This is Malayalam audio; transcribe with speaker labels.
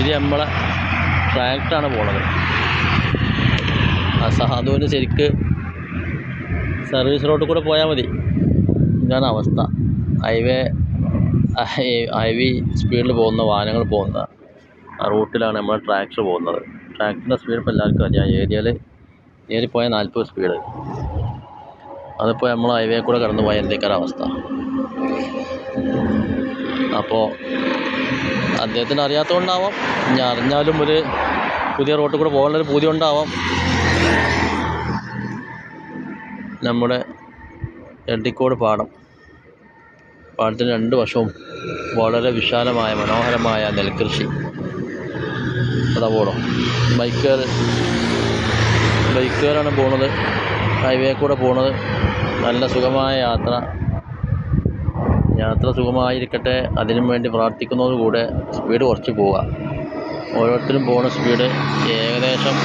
Speaker 1: ഇത് നമ്മളെ ട്രാക്ടറാണ് പോണത്. ആ സാധുവിന് ശരിക്ക് സർവീസ് റോഡിൽ കൂടെ പോയാൽ മതി. ഇതാണ് അവസ്ഥ. ഹൈവേ ഹൈവേ സ്പീഡിൽ പോകുന്ന വാഹനങ്ങൾ പോകുന്ന ആ റൂട്ടിലാണ് നമ്മൾ ട്രാക്ടർ പോകുന്നത്. ട്രാക്ടറിന്റെ സ്പീഡ് ഇപ്പോൾ എല്ലാവർക്കും അറിയാം. ഏരിയയിൽ ഏരി പോയാൽ നാൽപ്പത് സ്പീഡ് അതിപ്പോൾ നമ്മൾ ഹൈവേ കൂടെ കടന്നു പോയാൽ എന്തൊക്കെയാണ് അവസ്ഥ? അപ്പോൾ അദ്ദേഹത്തിന് അറിയാത്തതുകൊണ്ടാവാം ഇനി അറിഞ്ഞാലും ഒരു പുതിയ റോട്ടിൽ കൂടെ പോകാനുള്ളൊരു പൂതി ഉണ്ടാവാം നമ്മുടെ എട്ടിക്കോട് പാടം. പാടത്തിന് രണ്ട് വശവും വളരെ വിശാലമായ മനോഹരമായ നെൽകൃഷി. അതാ പോകണം ബൈക്കുകാർ ബൈക്കുകാരാണ് പോണത്. ഹൈവേ കൂടെ പോണത്. നല്ല സുഖമായ യാത്ര. യാത്ര സുഖമായിരിക്കട്ടെ. അതിനും വേണ്ടി പ്രാർത്ഥിക്കുന്നതോടു കൂടെ സ്പീഡ് കുറച്ച് പോവുക. ഓരോരുത്തരും പോകുന്ന സ്പീഡ് ഏകദേശം